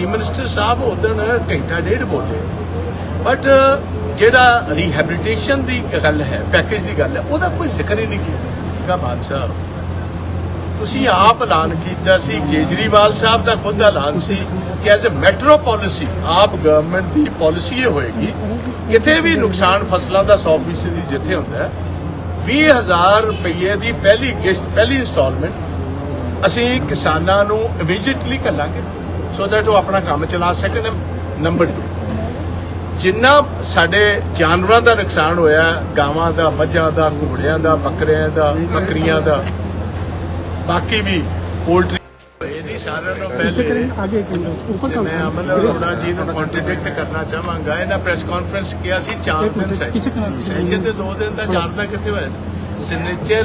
Chief minister ਸਾਹਿਬ ਉਦੋਂ ਘੰਟਾ ਡੇਢ ਬੋਲੇ। ਬਟ ਜਿਹੜਾ ਰੀਹੈਬਿਲਿਟੇਸ਼ਨ ਦੀ ਗੱਲ ਹੈ ਪੈਕੇਜ ਦੀ ਗੱਲ ਹੈ, ਉਹਦਾ ਕੋਈ ਜ਼ਿਕਰ ਹੀ ਨਹੀਂ ਕੀਤਾ। ਮਾਨ ਸਾਹਿਬ, ਤੁਸੀਂ ਆਪ ਐਲਾਨ ਕੀਤਾ ਸੀ, ਕੇਜਰੀਵਾਲ ਸਾਹਿਬ ਦਾ ਖੁਦ ਐਲਾਨ ਸੀ ਕਿ as a metro policy AAP government the policy ਇਹ ਹੋਏਗੀ। ਕਿਤੇ ਵੀ ਨੁਕਸਾਨ ਫਸਲਾਂ ਦਾ 100% ਦੀ ਜਿੱਥੇ ਹੁੰਦਾ ਹੈ 20000 ਰੁਪਏ ਦੀ ਪਹਿਲੀ ਕਿਸ਼ਤ, ਪਹਿਲੀ ਇਨਸਟਾਲਮੈਂਟ ਅਸੀਂ ਕਿਸਾਨਾਂ ਨੂੰ ਇਮੀਡੀਏਟਲੀ ਕਰਾਂਗੇ ਸੋ ਦੈਟ ਉਹ ਆਪਣਾ ਕੰਮ ਚਲਾ ਸਕਣ ਨੰਬਰ 2 ਜਿੰਨਾ ਸਾਡੇ ਜਾਨਵਰਾਂ ਦਾ ਨੁਕਸਾਨ ਹੋਇਆ ਗਾਵਾਂ ਦਾ ਮੱਝਾਂ ਦਾ ਘੋੜਿਆਂ ਦਾ ਬੱਕਰਿਆਂ ਦਾ ਬੱਕਰੀਆਂ ਦਾ ਬਾਕੀ ਵੀ ਪੋਲਟਰੀ ਇਹ ਮੈਂ ਅਮਨ ਅਰੋੜਾ ਜੀ ਨੂੰ ਚਾਹਾਂਗਾ। ਇਹਨਾਂ ਪ੍ਰੈਸ ਕਾਨਫਰੰਸ ਹੋਇਆ?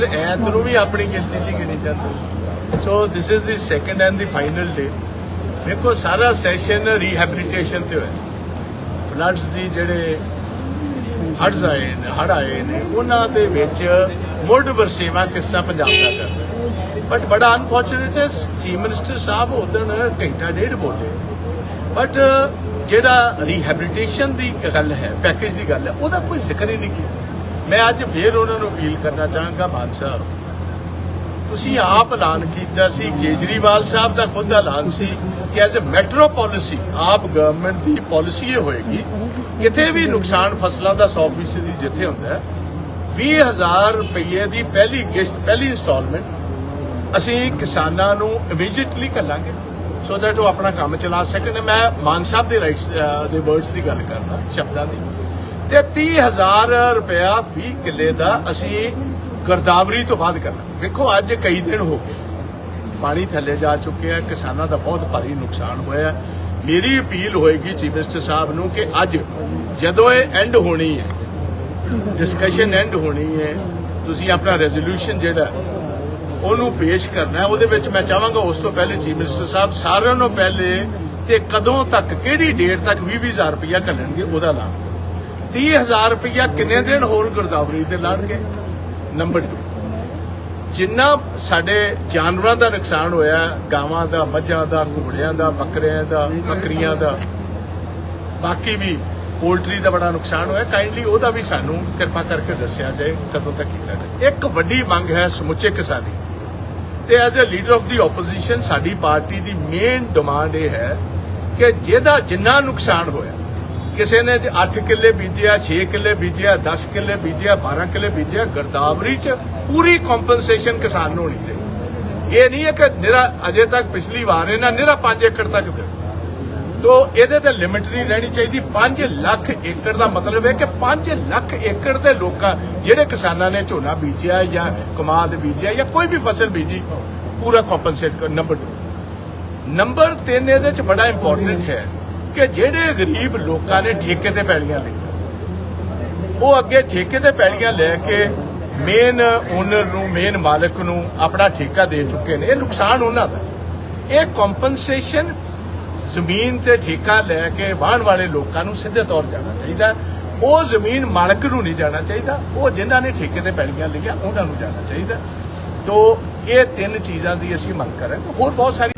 ਐਤ ਨੂੰ ਵੀ ਆਪਣੀ ਗਿਣਤੀ 'ਚ ਗਿਣੀ ਜਾਂਦੀ। So this is the second and the final day ਦੇਖੋ ਸਾਰਾ ਸੈਸ਼ਨ ਰੀਹੈਬਿਲਿਟੇਸ਼ਨ ਤੇ ਹੋਇਆ। ਫਲੱਡਸ ਦੀ ਜਿਹੜੇ ਹੜ੍ਹ ਆਏ ਨੇ, ਹੜ੍ਹ ਆਏ ਨੇ, ਉਹਨਾਂ ਦੇ ਵਿੱਚ ਮੁੱਢ ਵਰਸੇਵਾ ਕਿੱਸਾ ਪੰਜਾਬ ਦਾ ਕਰਦਾ ਬਟ ਬੜਾ ਅਨਫੋਰਚੂਨੇਟ ਹੈ ਚੀਫ ਮਿਨਿਸਟਰ ਸਾਹਿਬ ਉਦੋਂ ਘੰਟਾ ਡੇਢ ਬੋਲੇ। ਬਟ ਜਿਹੜਾ ਰੀਹੈਬਿਲਿਟੇਸ਼ਨ ਦੀ ਗੱਲ ਹੈ ਪੈਕੇਜ ਦੀ ਗੱਲ ਹੈ, ਉਹਦਾ ਕੋਈ ਜ਼ਿਕਰ ਹੀ ਨਹੀਂ ਕੀਤਾ। ਮੈਂ ਅੱਜ ਫੇਰ ਉਹਨਾਂ ਨੂੰ ਅਪੀਲ ਕਰਨਾ ਚਾਹਾਂਗਾ, ਮਾਨ ਸਾਹਿਬ ਤੁਸੀਂ ਆਪ ਐਲਾਨ ਕੀਤਾ ਸੀ, ਕੇਜਰੀਵਾਲ ਸਾਹਿਬ ਦਾ ਖੁਦ ਐਲਾਨ ਸੀ ਕਿ as a metro policy AAP government the policy ਇਹ ਹੋਏਗੀ, ਕਿਤੇ ਵੀ ਨੁਕਸਾਨ ਫਸਲਾਂ ਦਾ 100% ਦੀ ਜਿੱਥੇ ਹੁੰਦਾ ਹੈ 20000 ਰੁਪਏ ਦੀ ਪਹਿਲੀ ਕਿਸ਼ਤ, ਪਹਿਲੀ ਇੰਸਟਾਲਮੈਂਟ ਅਸੀਂ ਕਿਸਾਨਾਂ ਨੂੰ ਇਮੀਡੀਏਟਲੀ ਕਰਾਂਗੇ ਸੋ ਦੈਟ ਉਹ ਆਪਣਾ ਕੰਮ ਚਲਾ ਸਕਣ। ਮੈਂ ਮਾਨ ਸਾਹਿਬ ਦੇ ਰਾਈਟਸ ਦੇ ਵਰਡਸ ਦੀ ਗੱਲ ਕਰਦਾ, ਸ਼ਬਦਾਂ ਦੀ। ਤੇ 30000 ਰੁਪਇਆ 20 ਕਿੱਲੇ ਦਾ ਅਸੀਂ ਗਰਦਾਵਰੀ ਤੋਂ ਬਾਅਦ ਕਰਨਾ। ਵੇਖੋ, ਅੱਜ ਕਈ ਦਿਨ ਹੋ ਗਏ। ਪਾਣੀ ਥੱਲੇ ਜਾ ਚੁੱਕਿਆ ਕਿਸਾਨਾਂ ਦਾ ਬਹੁਤ ਭਾਰੀ ਨੁਕਸਾਨ ਹੋਇਆ ਮੇਰੀ ਅਪੀਲ ਹੋਏਗੀ ਚੀਫ ਮਿਨਿਸਟਰ ਸਾਹਿਬ ਨੂੰ ਕਿ ਅੱਜ ਜਦੋਂ ਇਹ ਐਂਡ ਹੋਣੀ ਹੈ ਡਿਸਕਸ਼ਨ ਐਂਡ ਹੋਣੀ ਹੈ, ਤੁਸੀਂ ਆਪਣਾ ਰੈਜ਼ੋਲੂਸ਼ਨ ਜਿਹੜਾ ਉਹਨੂੰ ਪੇਸ਼ ਕਰਨਾ ਹੈ। ਉਹਦੇ ਵਿੱਚ ਮੈਂ ਚਾਹਾਂਗਾ ਉਸ ਤੋਂ ਪਹਿਲੇ ਚੀਫ ਮਿਨਿਸਟਰ ਸਾਹਿਬ ਸਾਰਿਆਂ ਨੂੰ ਪਹਿਲੇ ਤੇ ਕਦੋਂ ਤੱਕ, ਕਿਹੜੀ ਡੇਟ ਤੱਕ 20000 ਰੁਪਇਆ ਘੱਲਣਗੇ, ਉਹਦਾ ਐਲਾਨ 30000 ਰੁਪਇਆ ਕਿੰਨੇ ਦਿਨ ਹੋਰ ਗੁਰਦਾਵਰੀ ਦੇ ਲਾਣਗੇ? ਨੰਬਰ 2 ਜਿੰਨਾ ਸਾਡੇ ਜਾਨਵਰਾਂ ਦਾ ਨੁਕਸਾਨ ਹੋਇਆ, ਗਾਵਾਂ ਦਾ, ਮੱਝਾਂ ਦਾ, ਘੋੜਿਆਂ ਦਾ, ਬੱਕਰਿਆਂ ਦਾ, ਬੱਕਰੀਆਂ ਦਾ, ਬਾਕੀ ਵੀ ਪੋਲਟਰੀ ਦਾ ਬੜਾ ਨੁਕਸਾਨ ਹੋਇਆ। ਕਾਈਂਡਲੀ ਉਹਦਾ ਵੀ ਸਾਨੂੰ ਕਿਰਪਾ ਕਰਕੇ ਦੱਸਿਆ ਜਾਏ, ਕਦੋਂ ਤੱਕ ਕੀਤਾ ਜਾਏ। ਇੱਕ ਵੱਡੀ ਮੰਗ ਹੈ ਸਮੁੱਚੇ ਕਿਸਾਨੀ। ਤੇ as a leader of the opposition ਸਾਡੀ ਪਾਰਟੀ ਦੀ ਮੇਨ ਡਿਮਾਂਡ ਇਹ ਹੈ ਕਿ ਜਿਹਦਾ ਜਿੰਨਾ ਨੁਕਸਾਨ ਹੋਇਆ ਕਿਸੇ ਨੇ 8 ਕਿੱਲੇ ਬੀਜਿਆ 6 ਕਿੱਲੇ ਬੀਜਿਆ 10 ਕਿੱਲੇ ਬੀਜਿਆ 12 ਕਿੱਲੇ ਬੀਜਿਆ ਗਰਦਾਵਰੀ ਚ ਪੂਰੀ ਕੰਪਨਸੇਸ਼ਨ ਕਿਸਾਨ ਨੂੰ ਹੋਣੀ ਚਾਹੀਦੀ। ਇਹ ਨਹੀਂ ਹੈ ਕਿ ਨਿਰਾ ਅਜੇ ਤੱਕ ਪਿਛਲੀ ਵਾਰ ਇਹਨਾਂ ਨਿਰਾ 5 ਏਕੜ ਤੱਕ ਤੋ ਇਹਦੇ ਤੇ ਲਿਮਿਟ ਨਹੀਂ ਰਹਿਣੀ ਚਾਹੀਦੀ। 5 ਲੱਖ ਏਕੜ ਦਾ ਮਤਲਬ ਹੈ ਕਿ 5 ਲੱਖ ਏਕੜ ਦੇ ਲੋਕਾਂ ਜਿਹੜੇ ਕਿਸਾਨਾਂ ਨੇ ਝੋਨਾ ਬੀਜਿਆ ਜਾਂ ਕਮਾਦ ਬੀਜਿਆ ਜਾਂ ਕੋਈ ਵੀ ਫਸਲ ਬੀਜੀ, ਪੂਰਾ ਕੰਪਨਸੇਟ ਕਰ ਨੰਬਰ 2 ਨੰਬਰ 3 ਇਹਦੇ ਚ ਬੜਾ ਇੰਪੋਰਟੈਂਟ ਹੈ ਕਿ ਜਿਹੜੇ ਗਰੀਬ ਲੋਕਾਂ ਨੇ ਠੇਕੇ ਤੇ ਪੈਲੀਆਂ ਲਈਆਂ ਉਹ ਅੱਗੇ ਠੇਕੇ ਤੇ ਪੈਲੀਆਂ ਲੈ ਕੇ ਮੇਨ ਓਨਰ ਨੂੰ ਮੇਨ ਮਾਲਕ ਨੂੰ ਆਪਣਾ ਠੇਕਾ ਦੇ ਚੁੱਕੇ ਨੇ। ਇਹ ਨੁਕਸਾਨ ਉਹਨਾਂ ਦਾ। ਇਹ ਕੰਪਨਸੇਸ਼ਨ ਜ਼ਮੀਨ ਤੇ ਠੇਕਾ ਲੈ ਕੇ ਵਾਹਣ ਵਾਲੇ ਲੋਕਾਂ ਨੂੰ ਸਿੱਧੇ ਤੌਰ ਜਾਣਾ ਚਾਹੀਦਾ। ਉਹ ਜ਼ਮੀਨ ਮਾਲਕ ਨੂੰ ਨਹੀਂ ਜਾਣਾ ਚਾਹੀਦਾ। ਉਹ ਜਿਨ੍ਹਾਂ ਨੇ ਠੇਕੇ ਤੇ ਪੈਲੀਆਂ ਲਈਆਂ, ਉਹਨਾਂ ਨੂੰ ਜਾਣਾ ਚਾਹੀਦਾ। ਤੋਂ, ਇਹ ਤਿੰਨ ਚੀਜ਼ਾਂ ਦੀ ਅਸੀਂ ਮੰਗ ਕਰਾਂਗੇ। ਹੋਰ ਬਹੁਤ ਸਾਰੀ